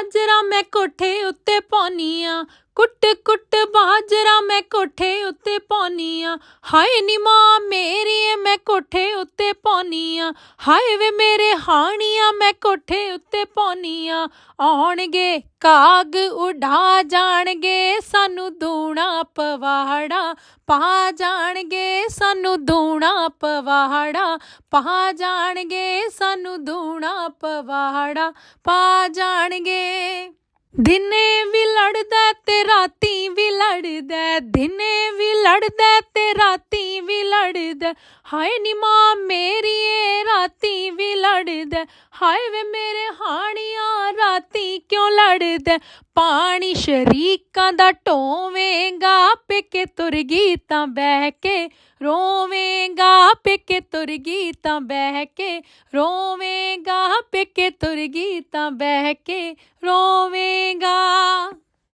ਬਾਜਰਾ ਮੈਂ ਕੋਠੇ ਉੱਤੇ ਪਾਉਣੀ ਆ। ਕੁੱਟ ਕੁੱਟ ਬਾਜਰਾ ਮੈਂ ਕੋਠੇ ਉੱਤੇ ਪਾਉਣੀ ਆ। ਹਾਏ ਨੀ ਮਾਂ ਮੇਰੀ ਮੈਂ ਕੋਠੇ ਉੱਤੇ ਪਾਉਣੀ ਆ ਹਾਏ ਵੇ ਮੇਰੇ ਹਾਣੀਆਂ, ਮੈਂ ਕੋਠੇ ਉੱਤੇ ਪਾਉਣੀ ਆਉਣਗੇ, ਕਾਗ ਉਡਾ ਜਾਣਗੇ, ਸਾਨੂੰ ਦੂਣਾ ਪਵਾੜਾ ਪਾ ਜਾਣਗੇ, ਸਾਨੂੰ ਦੂਣਾ ਪਵਾੜਾ ਪਾ ਜਾਣਗੇ, ਸਾਨੂੰ ਦੂਣਾ ਪਵਾੜਾ ਪਾ ਜਾਣਗੇ। ਦਿਨੇ ਵੀ ਲੜਦਾ ਤੇ ਰਾਤੀ ਵੀ ਲੜਦਾ ਦਿਨੇ ਵੀ ਲੜਦਾ ਤੇ ਰਾਤੀ ਵੀ ਲੜਦਾ ਹਾਏ ਨੀ ਮਾਂ ਮੇਰੀ ਏ ਰਾਤੀ ਵੀ ਲੜਦਾ ਹਾਏ ਵੇ ਮੇਰੇ ਹਾਣੀਆਂ, ਰਾਤੀ ਕਿਉਂ ਲੜਦਾ ਪਾਣੀ ਸ਼ਰੀਕਾਂ ਦਾ ਢੋਵੇਂਗਾ, ਪੇਕੇ ਤੁਰ ਗਈ ਤਾਂ ਬਹਿ ਕੇ ਰੋਵੇਂਗਾ, ਪੇਕੇ ਤੁਰ ਗਈ ਤਾਂ ਬਹਿ ਕੇ ਰੋਵੇਂਗਾ, ਪੇਕੇ ਤੁਰ ਗਈ ਤਾਂ ਬਹਿ ਕੇ ਰੋਵੇਂਗਾ।